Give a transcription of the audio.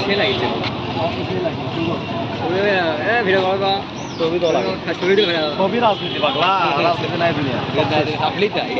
সে লাগছে ভিডিও করো ছবি তো লাগে ছবি তো ছবি রাজনীতি পাগলা রাজনীতি নাই দুনিয়া আপনি তাই